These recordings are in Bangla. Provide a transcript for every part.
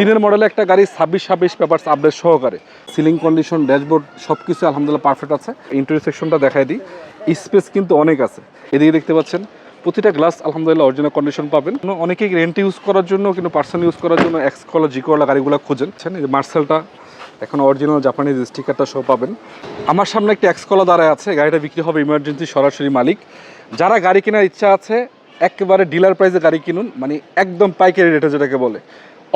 তিনের মডেলে একটা গাড়ি ছাব্বিশ ছাব্বিশ পেপারস আপডেট সহকারে। সিলিং কন্ডিশন ড্যাশবোর্ড সব কিছু আলহামদুলিল্লাহ পারফেক্ট আছে। ইন্টারিয়র সেকশনটা দেখাই দিই। স্পেস কিন্তু অনেক আছে। এদিকে দেখতে পাচ্ছেন, প্রতিটা গ্লাস আলহামদুলিল্লাহ অরিজিনাল কন্ডিশন পাবেন। অনেকেই রেন্ট ইউজ করার জন্য কিন্তু পার্সোনাল ইউজ করার জন্য এক্স কলা জি কলা গাড়িগুলো খুঁজেন। মার্সেলটা এখন অরিজিনাল জাপানিজ স্টিকারটা সহ পাবেন। আমার সামনে একটি এক্স কলা দাঁড়ায় আছে। গাড়িটা বিক্রি হবে ইমার্জেন্সি সরাসরি মালিক। যারা গাড়ি কেনার ইচ্ছা আছে, একেবারে ডিলার প্রাইসে গাড়ি কিনুন। মানে একদম পাইকারি রেটে যেটাকে বলে।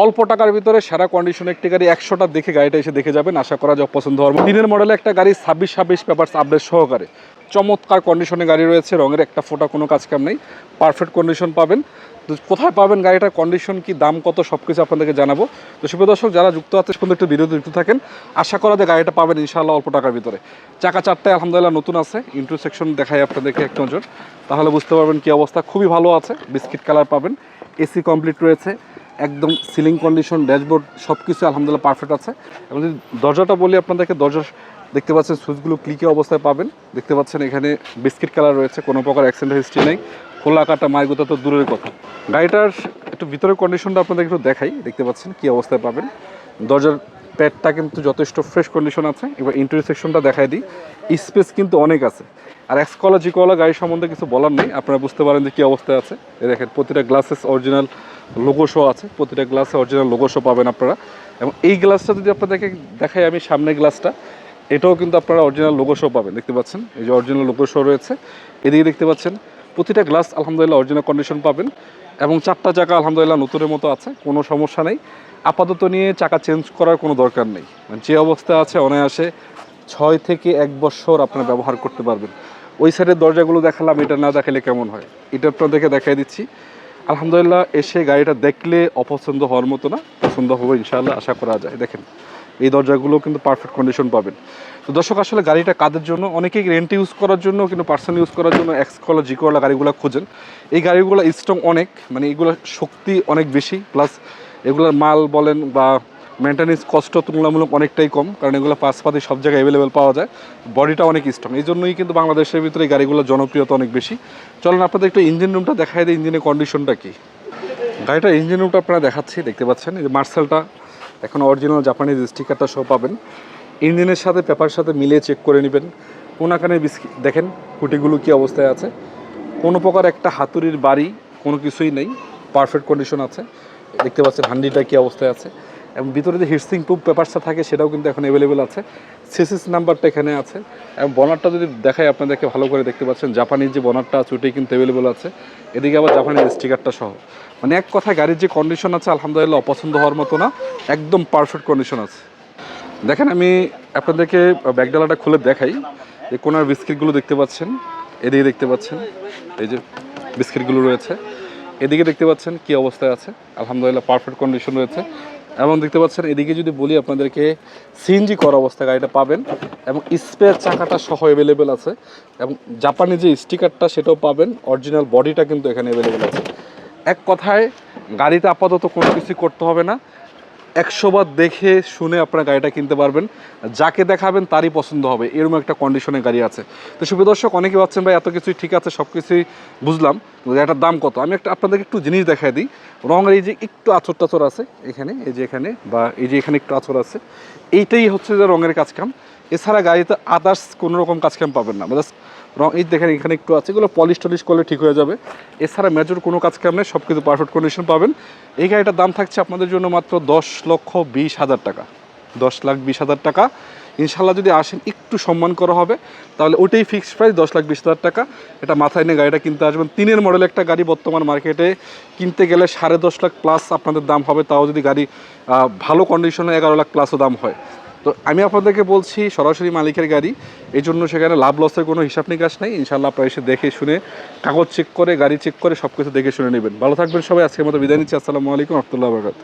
অল্প টাকার ভিতরে সেরা কন্ডিশনে একটি গাড়ি একশোটা দেখে গাড়িটা এসে দেখে যাবেন। আশা করা যায় পছন্দ হওয়ার দিনের মডেলে একটা গাড়ি ছাব্বিশ ছাব্বিশ পেপারস আপডেট সহকারে। চমৎকার কন্ডিশনে গাড়ি রয়েছে, রঙের একটা ফোটা, কোনো কাজ কাম নেই। পারফেক্ট কন্ডিশন পাবেন। তো কোথায় পাবেন গাড়িটার কন্ডিশন কি দাম কত সব কিছু আপনাদেরকে জানাব। তো শুভ দর্শক, যারা যুক্ত আছে সুন্দর একটু ভিডিওতে যুক্ত থাকেন। আশা করা যে গাড়িটা পাবেন ইনশাআল্লাহ অল্প টাকার ভিতরে। চাকা চারটায় আলহামদুলিল্লাহ নতুন আছে। ইন্টু সেকশন দেখাই আপনাদেরকে এক নজর। তাহলে বুঝতে পারবেন কি অবস্থা। খুবই ভালো আছে। বিস্কিট কালার পাবেন। এসি কমপ্লিট রয়েছে। একদম সিলিং কন্ডিশন ড্যাশবোর্ড সব কিছু আলহামদুলিল্লাহ পারফেক্ট আছে। এবং যদি দরজাটা বলি আপনাদেরকে, দরজা দেখতে পাচ্ছেন সুইচগুলো ক্লিকে অবস্থায় পাবেন? দেখতে পাচ্ছেন এখানে বিস্কিট কালার রয়েছে, কোনো প্রকার অ্যাক্সিডেন্ট হিস্ট্রি নেই। খোলা কাটা মাইগুতা তো দূরের কথা। গাড়িটার একটু ভিতরের কন্ডিশনটা আপনাদের একটু দেখাই, দেখতে পাচ্ছেন কী অবস্থায় পাবেন। দরজার প্যাডটা কিন্তু যথেষ্ট ফ্রেশ কন্ডিশন আছে। এবার ইন্টারিয়র সেকশনটা দেখাই দিই। স্পেস কিন্তু অনেক আছে। আর এক্সকলা জিকলা গাড়ি সম্বন্ধে কিছু বলার নেই। আপনারা বুঝতে পারেন যে কী অবস্থায় আছে। এ দেখেন, প্রতিটা গ্লাসেস অরিজিনাল লোগো শো আছে। প্রতিটা গ্লাসে অরিজিনাল লোগো শো পাবেন আপনারা। এবং এই গ্লাসটা যদি আপনাদেরকে দেখাই আমি সামনে গ্লাসটা এটাও কিন্তু আপনারা অরিজিনাল লোগো শো পাবেন। দেখতে পাচ্ছেন? এই যে অরিজিনাল লোগো শো রয়েছে। এদিকে দেখতে পাচ্ছেন প্রতিটা গ্লাস আলহামদুলিল্লাহ অরিজিনাল কন্ডিশন পাবেন এবং চারটা চাকা আলহামদুলিল্লাহ নতুনের মতো আছে, কোনো সমস্যা নেই। আপাতত নিয়ে চাকা চেঞ্জ করার কোনো দরকার নেই। মানে যে অবস্থা আছে, অনায়াসে ছয় থেকে এক বছর আপনারা ব্যবহার করতে পারবেন। ওই সাইডের দরজাগুলো দেখালাম, এটা না দেখালে কেমন হয়? এটা আপনাদেরকে দেখাই দিচ্ছি। আলহামদুলিল্লাহ এসে গাড়িটা দেখলে অপছন্দ হওয়ার মতো না, পছন্দ হবে ইনশাআল্লাহ, আশা করা যায়। দেখেন, এই দরজাগুলো কিন্তু পারফেক্ট কন্ডিশন পাবেন। তো দর্শক, আসলে গাড়িটা কাদের জন্য? অনেকেই রেন্ট ইউজ করার জন্য, কিন্তু পার্সোনাল ইউজ করার জন্য এক্স কলা জি গাড়িগুলো খোঁজেন। এই গাড়িগুলো স্ট্রং অনেক মানে এগুলো শক্তি অনেক বেশি প্লাস এগুলোর মাল বলেন বা মেনটেন্যান্স কষ্ট তুলনামূলক অনেকটাই কম, কারণ এগুলো পাশপাতি সব জায়গায় অ্যাভেলেবেল পাওয়া যায়। বডিটা অনেক স্ট্রং এই জন্যই কিন্তু বাংলাদেশের ভিতরে এই গাড়িগুলোর জনপ্রিয়তা অনেক বেশি। চলেন, আপনাদের একটু ইঞ্জিন রুমটা দেখায় দিই ইঞ্জিনের কন্ডিশনটা কি? গাড়িটার ইঞ্জিন রুমটা আপনারা দেখাচ্ছি, দেখতে পাচ্ছেন? এই যে মার্সেলটা এখন অরিজিনাল জাপানিজ স্টিকারটা সহ পাবেন। ইঞ্জিনের সাথে পেপার সাথে মিলিয়ে চেক করে নেবেন। কোনাখানে বিস্কি দেখেন খুঁটিগুলো কী অবস্থায় আছে। কোনো প্রকার একটা হাতুড়ির বাড়ি, কোনো কিছুই নেই পারফেক্ট কন্ডিশন আছে। দেখতে পাচ্ছেন হান্ডিটা কী অবস্থায় আছে। এবং ভিতরে যে হিটসিং প্রুফ পেপারসটা থাকে, সেটাও কিন্তু এখন অ্যাভেলেবেল আছে। সিসিস নাম্বারটা এখানে আছে। এবং বনারটা যদি দেখায় আপনাদেরকে ভালো করে, দেখতে পাচ্ছেন জাপানিজ যে বনারটা আছে, ওটাই কিন্তু অ্যাভেলেবেল আছে। এদিকে আবার জাপানিজ স্টিকারটা সহ। মানে এক কথায় গাড়ির যে কন্ডিশন আছে, আলহামদুলিল্লাহ, অপছন্দ হওয়ার মতো না। একদম পারফেক্ট কন্ডিশন আছে। দেখেন, আমি আপনাদেরকে ব্যাগডালাটা খুলে দেখাই। যে কোনার বিস্কিটগুলো দেখতে পাচ্ছেন, এদিকে দেখতে পাচ্ছেন, এই যে বিস্কিটগুলো রয়েছে, এদিকে দেখতে পাচ্ছেন কি অবস্থায় আছে। আলহামদুলিল্লাহ পারফেক্ট কন্ডিশন রয়েছে। এবং দেখতে পাচ্ছেন, এদিকে যদি বলি আপনাদেরকে সিএনজি করা অবস্থায় গাড়িটা পাবেন এবং স্পেয়ার চাকাটা সহ অ্যাভেলেবেল আছে। এবং জাপানি যে স্টিকারটা সেটাও পাবেন অরিজিনাল বডিটা কিন্তু এখানে অ্যাভেলেবেল আছে। এক কথায়, গাড়িতে আপাতত কোনো কিছু করতে হবে না। একশো বার দেখে শুনে আপনারা গাড়িটা কিনতে পারবেন। যাকে দেখাবেন তারই পছন্দ হবে। এরকম একটা কন্ডিশনের গাড়ি আছে। তো সুবিধা দর্শক অনেকে ভাবছেন, ভাই, এত কিছুই ঠিক আছে সব কিছুই বুঝলাম এটার দাম কত? আমি একটা আপনাদেরকে একটু জিনিস দেখাই দিই। রঙের এই যে একটু আচর টাচর আছে এখানে, এই যে এখানে, বা এই যে এখানে একটু আচর আছে। এইটাই হচ্ছে যে রঙের কাজকাম এছাড়া গাড়িতে আদার্স কোনো রকম কাজকাম পাবেন না। জাস্ট রং এই দেখেন এখানে একটু আছে, এগুলো পলিশ টলিশ করলে ঠিক হয়ে যাবে। এছাড়া মেজর কোনো কাজ কাম নেই সব কিছু পারফেক্ট কন্ডিশন পাবেন। এই গাড়িটার দাম থাকছে আপনাদের জন্য মাত্র দশ লক্ষ বিশ হাজার টাকা। দশ লাখ বিশ হাজার টাকা। ইনশাল্লাহ যদি আসেন, একটু সম্মান করা হবে, তাহলে ওটাই ফিক্সড প্রাইস দশ লাখ বিশ হাজার টাকা। এটা মাথায় নিয়ে গাড়িটা কিনতে আসবেন। তিনের মডেল একটা গাড়ি বর্তমান মার্কেটে কিনতে গেলে সাড়ে দশ লাখ প্লাস আপনাদের দাম হবে। তাও যদি গাড়ি ভালো কন্ডিশনে এগারো লাখ প্লাসও দাম হয়। তো আমি আপনাদেরকে বলছি, সরাসরি মালিকের গাড়ি। এই জন্য সেখানে লাভ লসের কোনো হিসাব নিকাশ নেই। ইনশাল্লাহ আপনারা এসে দেখে শুনে, কাগজ চেক করে, গাড়ি চেক করে সব কিছু দেখে শুনে নেবেন। ভালো থাকবেন সবাই, আজকের মতো বিদায় নিচ্ছি। আসসালামু আলাইকুম রহমতুল্লাহ বরকাত